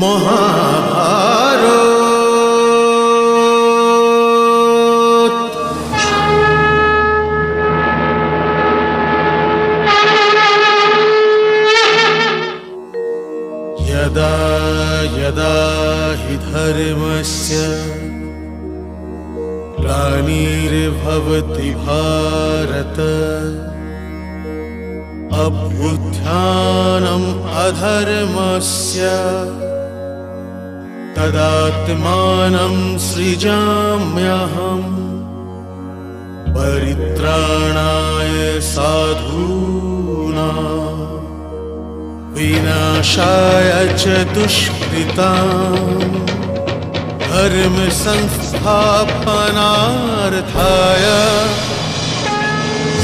মহাভারত परित्राणाय साधूनाम् विनाशाय च दुष्कृताम् धर्म संस्थापनार्थाय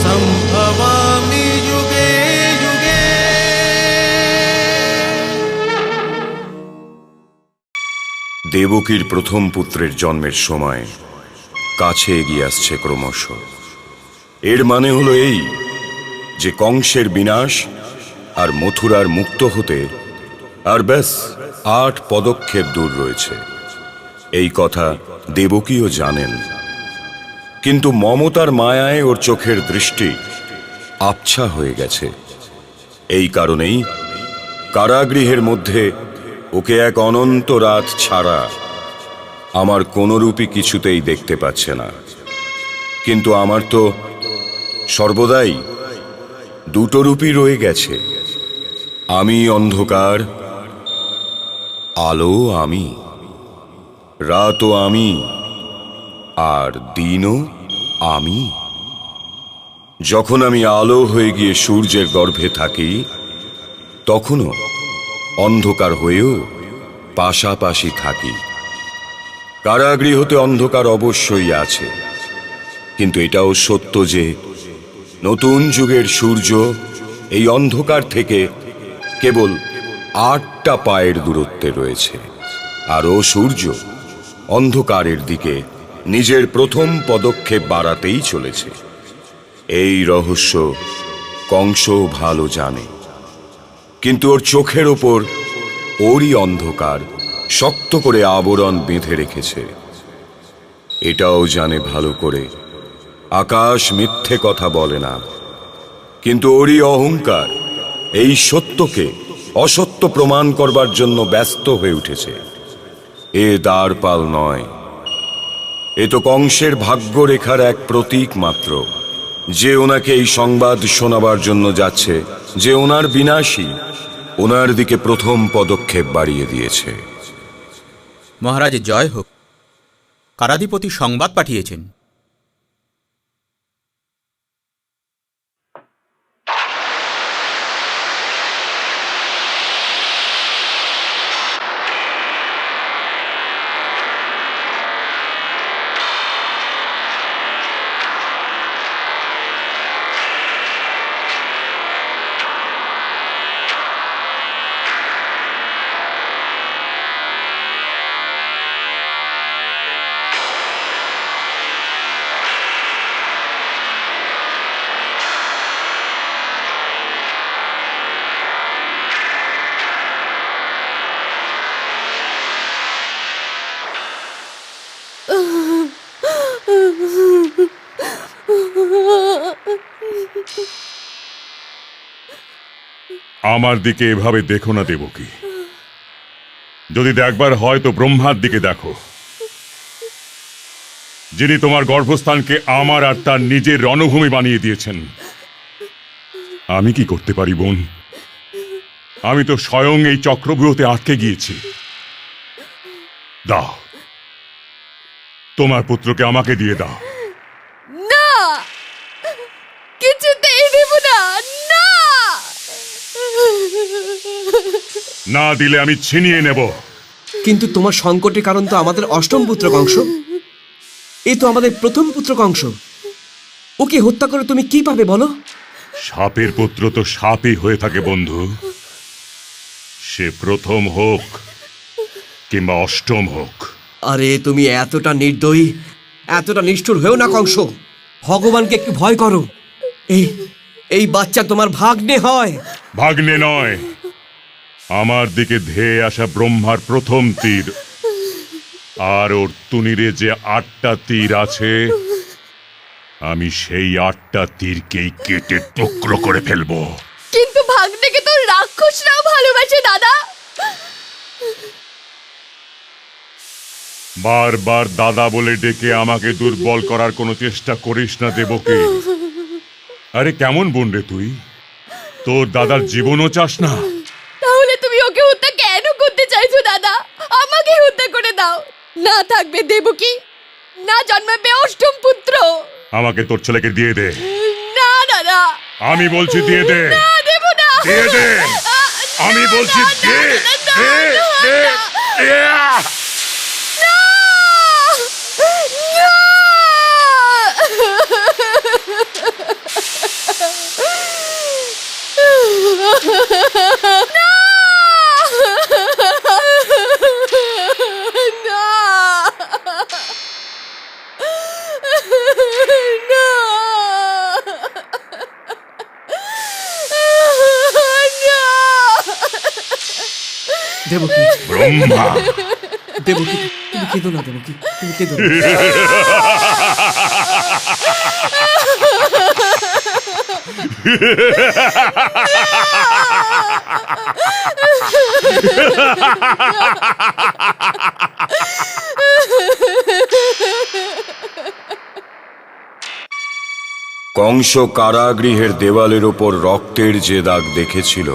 सम्भवामि युगे युगे দেবকীর প্রথম পুত্রের জন্মের সময় কাছে এগিয়ে আসছে ক্রমশ এর মানে হলো এই যে কংসের বিনাশ আর মথুরার মুক্ত হতে আর ব্যাস, আট পদক্ষেপ দূর রয়েছে। এই কথা দেবকীও জানেন। কিন্তু মমতার মায়ায় ওর চোখের দৃষ্টি আবছা হয়ে গেছে। এই কারণেই কারাগৃহের মধ্যে ওকে এক অনন্ত রাত ছাড়া আমার কোনো রূপই কিছুতেই দেখতে পাচ্ছে না। কিন্তু আমার তো সর্বদাই দুটো রূপই রয়ে গেছে। আমি অন্ধকার, আলো আমি, রাতও আমি, আর দিনও আমি। যখন আমি আলো হয়ে গিয়ে সূর্যের গর্ভে থাকি, তখনও অন্ধকার হয়েও পাশাপাশি থাকি। কারাগৃহতে অন্ধকার অবশ্যই আছে, কিন্তু এটাও সত্য যে নতুন যুগের সূর্য এই অন্ধকার থেকে কেবল আটটা পায়ের দূরত্বে রয়েছে। আর ও সূর্য অন্ধকারের দিকে নিজের প্রথম পদক্ষেপ বাড়াতেই চলেছে। এই রহস্য কংস ভালো জানে। কিন্তু ওর চোখের ওপর ওরই অন্ধকার শক্ত করে আবরণ বেঁধে রেখেছে। এটাও জানে ভালো করে আকাশ মিথ্যে কথা বলে না। কিন্তু ওরই অহংকার, এই সত্যকে অসত্য প্রমাণ করবার জন্য ব্যস্ত হয়ে উঠেছে। এ দ্বারপাল নয়। এ তো কংসের ভাগ্যরেখার এক প্রতীক মাত্র। যে ওনাকে এই সংবাদ শোনাবার জন্য যাচ্ছে, যে ওনার বিনাশী, ওনার দিকে প্রথম পদক্ষেপ বাড়িয়ে দিয়েছে। মহারাজ, জয় হোক। কারাধিপতি সংবাদ পাঠিয়েছেন। আমার দিকে এভাবে দেখো না দেবকী। যদি দেখবার হয় তো ব্রহ্মার দিকে দেখো। যিনি তোমার গর্ভস্থানকে আমার আর তার নিজের রণভূমি বানিয়ে দিয়েছেন। আমি কি করতে পারি, বোন? আমি তো স্বয়ং এই চক্রব্যূহতে আটকে গিয়েছি। দাও। তোমার পুত্রকে আমাকে দিয়ে দাও না কিছুতেই দেব না না না দিলে আমি ছিনিয়ে নেব। কিন্তু তোমার সংকটের কারণ তো আমাদের অষ্টম পুত্র কংস এ তো আমাদের প্রথম পুত্র কংস ওকে হত্যা করে তুমি কি পাবে বলো? সাপের পুত্র তো সাপই হয়ে থাকে বন্ধু। সে প্রথম হোক কিংবা অষ্টম হোক। আরে তুমি এতটা নির্দয়ী এতটা নিষ্ঠুর হয়েও না কংস। ভগবানকে একটু ভয় করো। এই এই বাচ্চা তোমার ভাগ্নে হয়। ভাগ্নে নয় আমার দিকে ধেয়ে আসা ব্রহ্মার প্রথম তীর। আর ওর তুনিরে যে আটটা তীর আছে আমি সেই আটটা তীরকেই কেটে টুকরো করে ফেলব। কিন্তু ভাগ্নেকে তো রাক্ষসরাও ভালোবাসে দাদা। বারবার দাদা বলে ডেকে আমাকে দুর্বল করার কোনো চেষ্টা করিস না দেবকে। আরে কেমন বোন রে তুই? তোর দাদার জীবনও চাস না? তাহলে তুমি ওকে হত্যা কেন করতে চাইছো দাদা? আমাকে হত্যা করে দাও। না থাকবে দেবকী। না জন্মাবে অষ্টম পুত্র। আমাকে তোর ছেলেকে দিয়ে দে। না দাদা। আমি বলছি দিয়ে দে। না দেব না। দিয়ে দে। আমি বলছি দে দে দে। দে। দেবকী ব্রহ্মা দেবকী তুমি কেঁদো না দেবকী তুমি কেঁদো না। কংস কারাগৃহের দেওয়ালের ওপর রক্তের যে দাগ দেখেছিল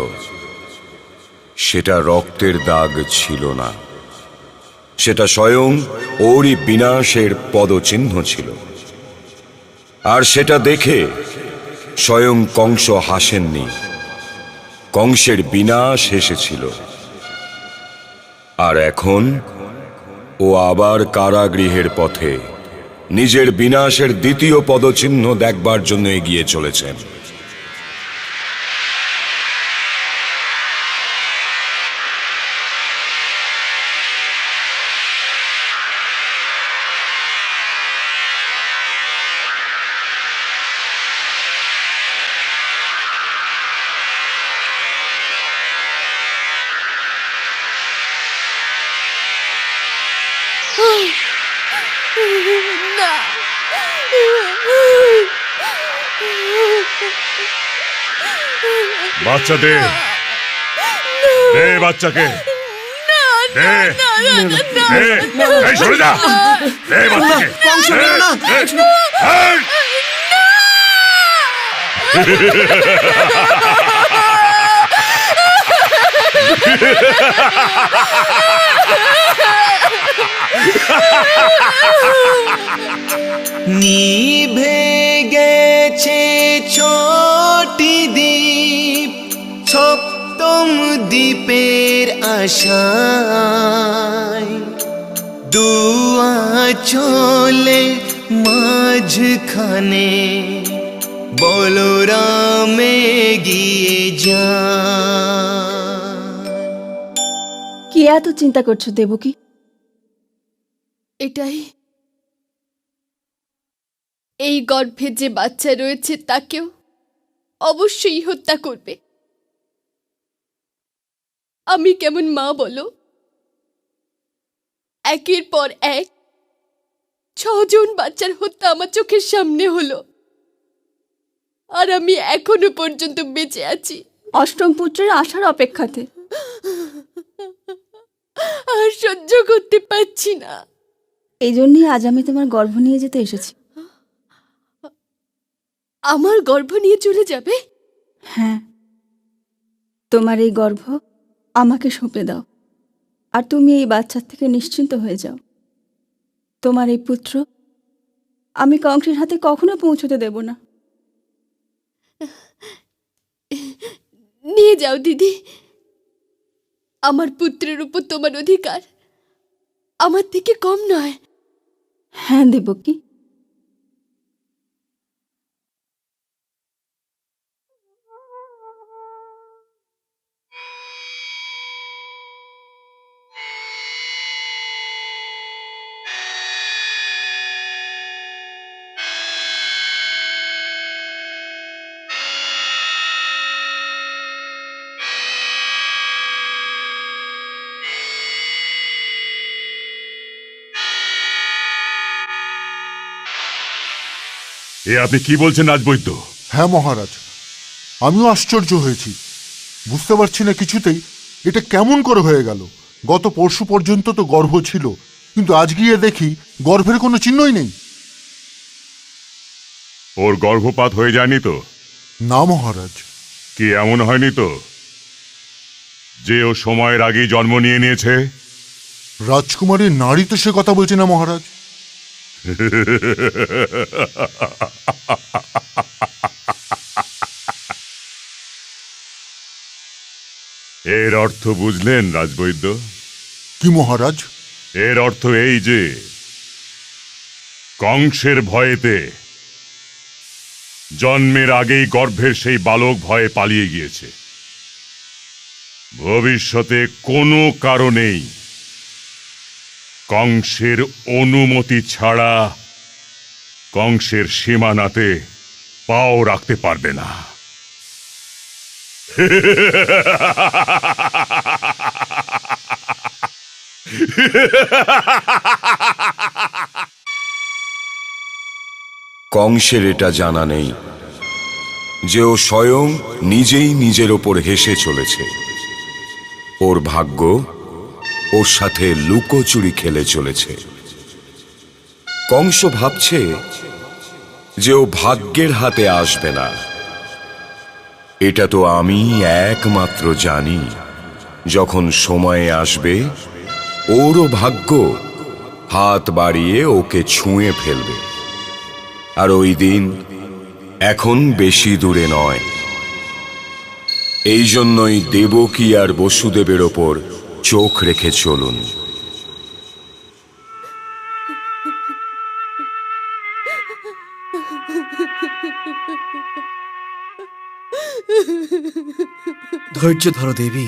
সেটা রক্তের দাগ ছিল না। সেটা স্বয়ং ওরই বিনাশের পদচিহ্ন ছিল। আর সেটা দেখে স্বয়ং কংস হাসেননি। কংসের বিনাশ এসেছিল। আর এখন ও আবার কারাগৃহের পথে নিজের বিনাশের দ্বিতীয় পদচিহ্ন দেখবার জন্য এগিয়ে চলেছেন। না বাচ্চা দে দে বাচ্চাকে দে দে এই সরে যা দে বাচ্চাকে কংস দে, মেরো না। দে। এই! নিভে গেছে ছোটি দ্বীপ, সপ্তম দ্বীপের আশায়। দুয়া চলে মাঝখানে, বলরামে গিয়ে যা কি এত চিন্তা করছ দেবকী? এটাই। এই গর্ভে যে বাচ্চা রয়েছে তাকেও অবশ্যই হত্যা করবে। আমি কেমন মা বলো? একের পর এক ছজন বাচ্চার হত্যা আমার চোখের সামনে হলো। আর আমি এখনও পর্যন্ত বেঁচে আছি। অষ্টম পুত্রের আসার অপেক্ষাতে। আর সহ্য করতে পারছি না। এই জন্যই আজ আমি তোমার গর্ভ নিয়ে যেতে এসেছি। আমার গর্ভ নিয়ে চলে যাবে? হ্যাঁ। তোমার এই গর্ভ আমাকে সঁপে দাও। আর তুমি এই বাচ্চার থেকে নিশ্চিন্ত হয়ে যাও। তোমার এই পুত্র আমি কংসের হাতে কখনো পৌঁছতে দেব না। নিয়ে যাও দিদি। আমার পুত্রের উপর তোমার অধিকার আমার থেকে কম নয়। হ্যাঁ দেবকী। এ আপনি কি বলছেন রাজবৈদ্য? হ্যাঁ মহারাজ। আমিও আশ্চর্য হয়েছি। বুঝতে পারছি না কিছুতেই এটা কেমন করে হয়ে গেল। গত পরশু পর্যন্ত তো গর্ভ ছিল কিন্তু আজ গিয়ে দেখি গর্ভের কোনো চিহ্নই নেই। ওর গর্ভপাত হয়ে যায়নি তো? না মহারাজ। কি এমন হয়নি তো? যে ও সময়ের আগেই জন্ম নিয়ে নিয়েছে? রাজকুমারীর নারী তো সে কথা বলছে না মহারাজ। এর অর্থ বুঝলেন রাজবৈদ্য? কি মহারাজ? এর অর্থ এই যে কংসের ভয়েতে জন্মের আগেই গর্ভের সেই বালক ভয়ে পালিয়ে গিয়েছে। ভবিষ্যতে কোনো কারণেই কংসের অনুমতি ছাড়া কংসের সীমানাতে পাও রাখতে পারবে না। কংসের এটা জানা নেই যে ও স্বয়ং নিজেই নিজের ওপর হেসে চলেছে। ওর ভাগ্য ওর সাথে লুকোচুরি খেলে চলেছে। কংস ভাবছে যে ও ভাগ্যের হাতে আসবে না। এটা তো আমি একমাত্র জানি, যখন সময়ে আসবে, ওরও ভাগ্য হাত বাড়িয়ে ওকে ছুঁয়ে ফেলবে। আর ওই দিন এখন বেশি দূরে নয়। এই জন্যই দেবকী আর বসুদেবের ওপর চোখ রেখে চলুন। ধৈর্য ধরো দেবী।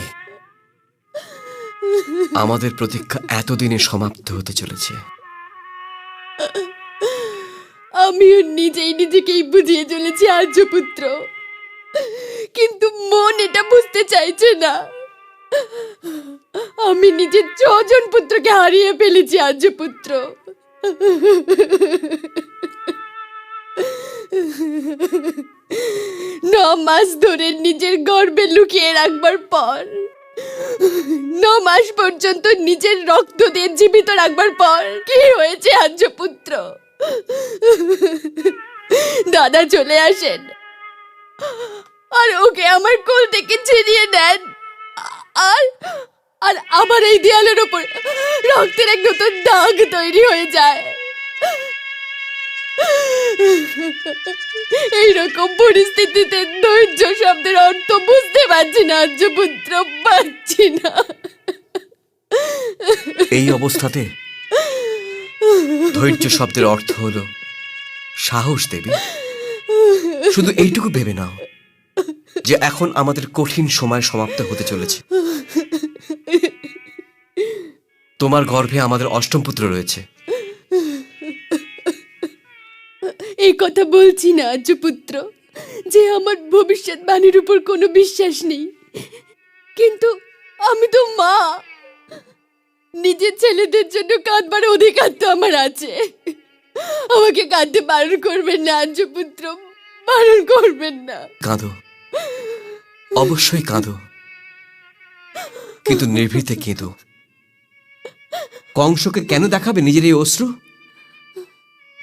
আমাদের প্রতীক্ষা এতদিনে সমাপ্ত হতে চলেছে। আমিও নিজেই নিজেকেই বুঝিয়ে চলেছি আর্যপুত্র। কিন্তু মন এটা বুঝতে চাইছে না। আমি নিজের ছজন পুত্রকে হারিয়ে ফেলেছি আর্যপুত্র ন মাস ধরে নিজের গর্বে লুকিয়ে রাখবার পর, ন মাস পর্যন্ত নিজের রক্ত দিয়ে জীবিত রাখবার পর কি হয়েছে আর্যপুত্র দাদা চলে আসেন। আর ওকে আমার কোল থেকে ছিনিয়ে নেন। আর আর আমার এই দেয়ালের ওপর রক্তের এক নতুন দাগ তৈরি হয়ে যায়। এইরকম পরিস্থিতিতে ধৈর্য শব্দের অর্থ বুঝতে পারছি না আর্যপুত্র পারছি না। এই অবস্থাতে ধৈর্য শব্দের অর্থ হলো সাহস দেবী। শুধু এইটুকু ভেবে নাও যে এখন আমাদের কঠিন সময় সমাপ্ত হতে চলেছে। তোমার গর্ভে আমাদের অষ্টম পুত্র রয়েছে। এই কথা বলছি না আর্যপুত্র যে আমার ভবিষ্যৎ বাণীর উপর কোনো বিশ্বাস নেই। কিন্তু আমি তো মা। নিজের ছেলেদের জন্য কাঁদবার অধিকার তো আমার আছে। আমাকে কাঁদতে বারণ করবেন না আর্য পুত্র। বারণ করবেন না। কাঁদো। অবশ্যই কাঁদো। কিন্তু নির্ভীতে কেঁদো। কংসকে কেন দেখাবে নিজের এই অশ্রু?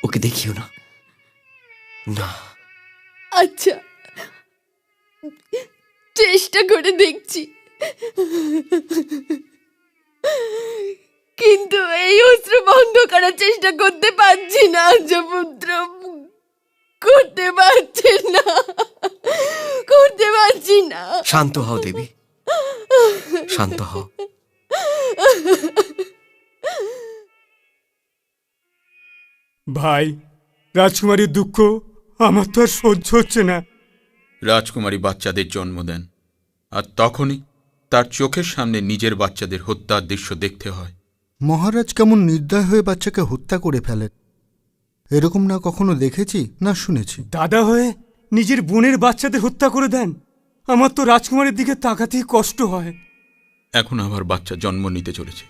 ওকে দেখিও না। না। আচ্ছা। চেষ্টা করে দেখছি। কিন্তু এই অস্ত্র বন্ধ করার চেষ্টা করতে পারছি না আর্যপুত্র করতে পারছি না। করতে পারছি না। শান্ত হও দেবী। শান্ত হও। ভাই রাজকুমারীর দুঃখ আমার তো আর সহ্য হচ্ছে না। রাজকুমারী বাচ্চাদের জন্ম দেন আর তখনই তার চোখের সামনে নিজের বাচ্চাদের হত্যার দৃশ্য দেখতে হয়। মহারাজ কেমন নির্দয় হয়ে বাচ্চাকে হত্যা করে ফেলেন? এরকম না কখনো দেখেছি না শুনেছি। দাদা হয়ে নিজের বোনের বাচ্চাদের হত্যা করে দেন আমার তো রাজকুমারীর দিকে তাকাতেই কষ্ট হয়। এখন আবার বাচ্চা জন্ম নিতে চলেছে।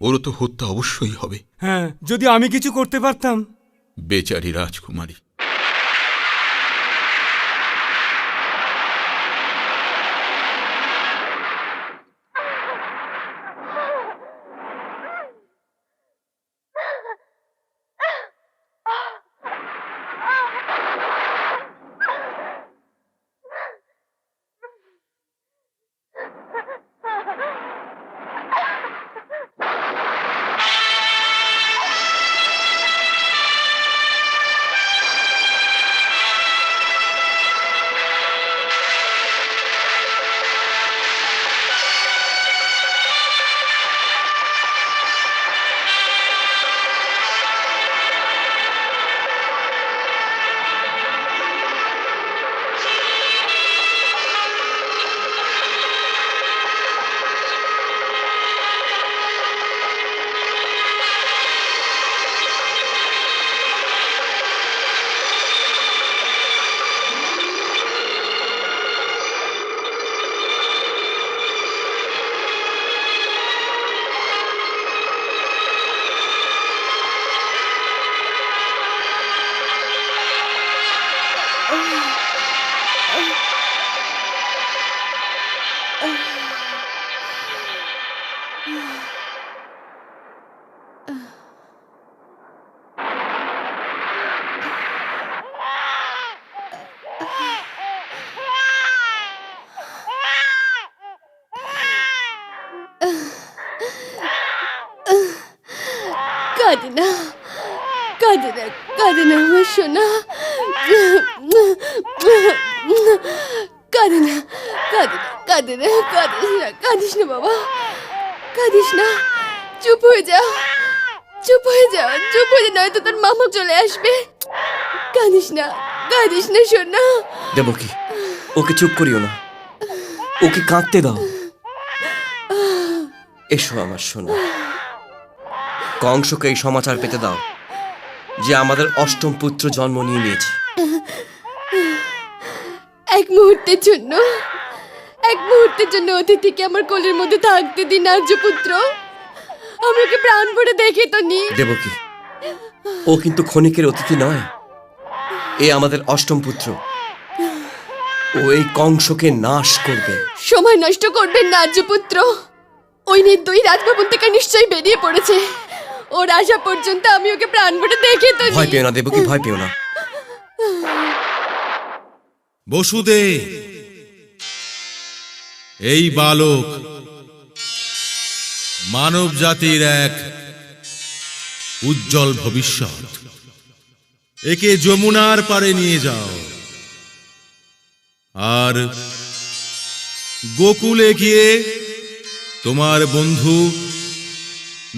ওরও তো হত্যা অবশ্যই হবে। হ্যাঁ যদি আমি কিছু করতে পারতাম। বেচারি রাজকুমারী সোনা কাঁদে না কাঁদে কাঁদে না কাঁদিস না কাঁদিস না বাবা। কাঁদিস না চুপ হয়ে যা চুপ হয়ে যা চুপ হয়ে যা নয়তো তোর মামা চলে আসবে। কাঁদিস না কাঁদিস না সোনা দেবকী ওকে চুপ করিও না। ওকে কাঁদতে দাও। এসো আমার শোনো। কংসকে এই সমাচার পেতে দাও। যে আমাদের অষ্টম পুত্র জন্ম নিয়ে নিয়েছে। এক মুহূর্তের জন্য এক মুহূর্তের জন্য অতিথিকে আমার কোলের মধ্যে থাকতে দিন আর্যপুত্র আমাকে প্রাণ ভরে দেখে তো নি। দেবকী ও কিন্তু ক্ষণিকের অতিথি নয়। এ আমাদের অষ্টম পুত্র। ও এই কংসকে নাশ করবে। সময় নষ্ট করবেন না আর্যপুত্র ওই নির্দয়ী রাজভবন থেকে নিশ্চয়ই বেরিয়ে পড়েছে। ওর আসা পর্যন্ত আমি ওকে প্রাণ ভরে দেখে তো ভয় পেও না দেবকী ভয় পেও না। বসুদেব এই বালক মানব জাতির এক উজ্জ্বল ভবিষ্যৎ। একে যমুনার পারে নিয়ে যাও। আর গোকুলে গিয়ে তোমার বন্ধু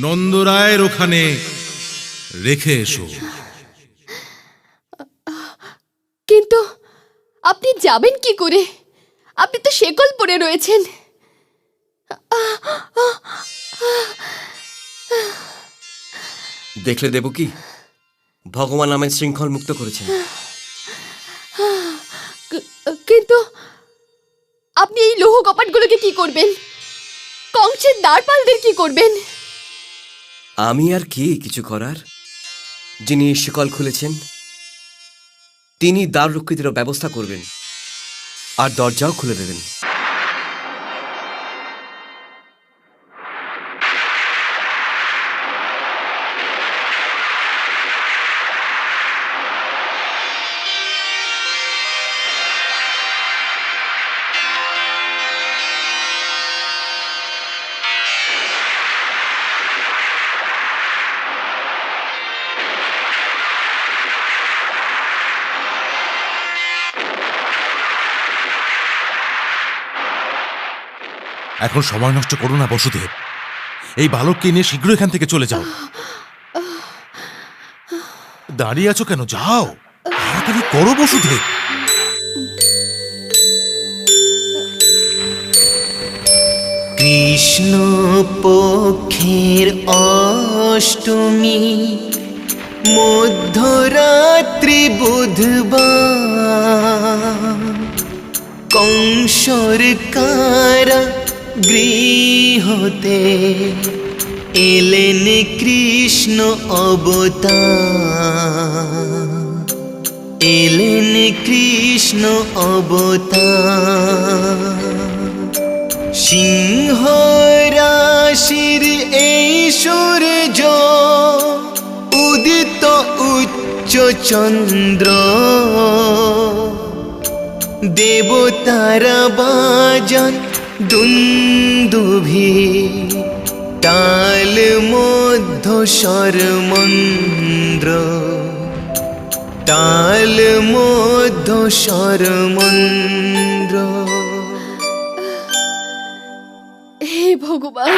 নন্দরায়ের ওখানে রেখে এসো। কিন্তু আপনি যাবেন কি করে? আপনি তো শেকল পরে রয়েছেন। দেখলে দেব কি? ভগবান আমায় শৃঙ্খল মুক্ত করেছেন কিন্তু আপনি এই লৌহ কপাটগুলোকে কি করবেন? কংসের দ্বারপালদের কি করবেন? আমি আর কি কিছু করার? যিনি শিকল খুলেছেন, তিনি দ্বার রক্ষীদেরও ব্যবস্থা করবেন আর দরজাও খুলে দেবেন। এখন সময় নষ্ট করো না, বসুদেব। এই বালককে নিয়ে শীঘ্র এখান থেকে চলে যাও। দাঁড়িয়ে আছো কেন? যাও। তাড়াতাড়ি করো, বসুদেব। কৃষ্ণ পক্ষের অষ্টমী, মধ্যরাত্রি বুধবার, কংসর কারা গৃহতে এলেন কৃষ্ণ অবতার। এলেন কৃষ্ণ অবতার। সিংহ রাশির এই সূর্য, উদিত উচ্চ চন্দ্র। দেবতারা বাজান দুন্দুভি তাল মধ্য স্বরমন্দ্র তাল মধ্য স্বরমন্দ্র হে ভগবান।